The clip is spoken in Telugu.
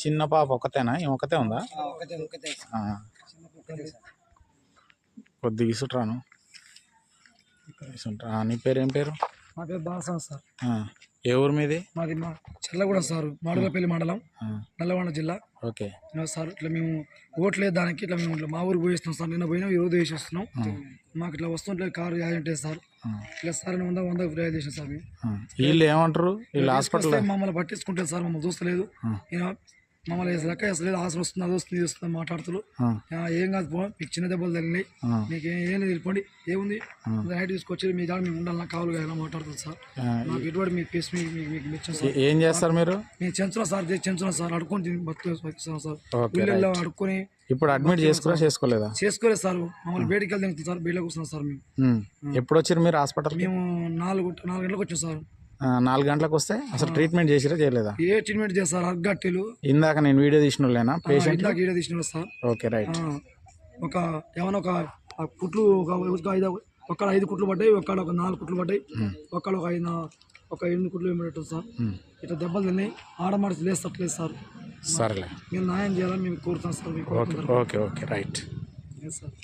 చిన్న పాప ఒకతేనా? ఒకతే ఉందా? కొద్దిగా ఇసుట్రాను ఇసుంట్రా. నీ పేరు ఏం పేరు? మా పేరు బాలసం సార్. ఏ ఊరు మీది? మాది మా చెల్లగూడెం సార్ మాడుగులపల్లి మండలం ఆ, నల్లగొండ జిల్లా. ఓకే. సార్ ఇట్లా మేము ఓట్లు వేయడానికి ఇట్లా మేము ఇట్లా మా ఊరికి పోయిస్తున్నాం సార్. నిన్న పోయినా ఈ రోజు వేసి వస్తున్నాం మాకు ఇట్లా వస్తుంటే కారు యాజెంట్ సార్. ఇట్లా సార్ వంద వంద ఫ్రీ చేసాం సార్. మేము. వీళ్ళు ఏమంటారు? వీళ్ళు హాస్పిటల్ మమ్మల్ని పట్టించుకుంటే సార్ మమ్మల్ని చూస్తలేదు. మమ్మల్ని లెక్క వేస్తలేదు హాస్పిటల్ వస్తుంది అది వస్తుంది వస్తుంది మాట్లాడుతున్నారు ఏం కాదు పో మీకు చిన్న దెబ్బలు తగిలినాయి. మీకు ఏం లేదు వెళ్ళిపోండి. ఏముంది? నైట్ తీసుకొచ్చి మీ దాని మేము ఉండాలి కావాలి కదా మాట్లాడుతుంది సార్. నాకు ఎటువంటి మీ పీస్ మీకు మీకు మీకు సార్ ఏం చేస్తారు మీరు? నేను చెంచున్నా సార్ చెంచున్నా సార్ అడుక్కొని తిని బతుకు బతుకుతున్నాను సార్ ఊళ్ళో అడుక్కొని ఇప్పుడు అడ్మిట్ చేసుకురా చేసుకోలేదా? చేసుకోలేదు సార్ మమ్మల్ని బయటికి వెళ్తే సార్ బయటకు వస్తున్నాం సార్ మేము. ఎప్పుడు వచ్చారు మీరు హాస్పిటల్ మేము నాలుగు నాలుగు గంటలకు వచ్చాం సార్. నాలుగు గంటలకు వస్తే అసలు ట్రీట్మెంట్ చేసిరా చేయలేదా? ఏ ట్రీట్మెంట్ చేస్తారు? అగ్గట్టెలు ఇందాక నేను వీడియో తీసిన వాళ్ళేనా పేషెంట్ ఇందాక ఈడ తీసిన సార్. Okay right. ఒక ఏమైనా ఒక కుట్లు ఒక ఐదు ఐదు కుట్లు పడ్డాయి ఒక్కడ ఒక నాలుగు కుట్లు పడ్డాయి ఒక్కడ ఒక ఐదు ఒక ఎనిమిది కుట్లు ఏమిటో సార్. ఇట్లా దెబ్బలు తిన్నాయి ఆడమాడిసి లేస్తట్లేదు సార్. సరేలే. మేము న్యాయం చేయాలని మేము కోరుతాం సార్ మీకు. Okay okay okay right. Sir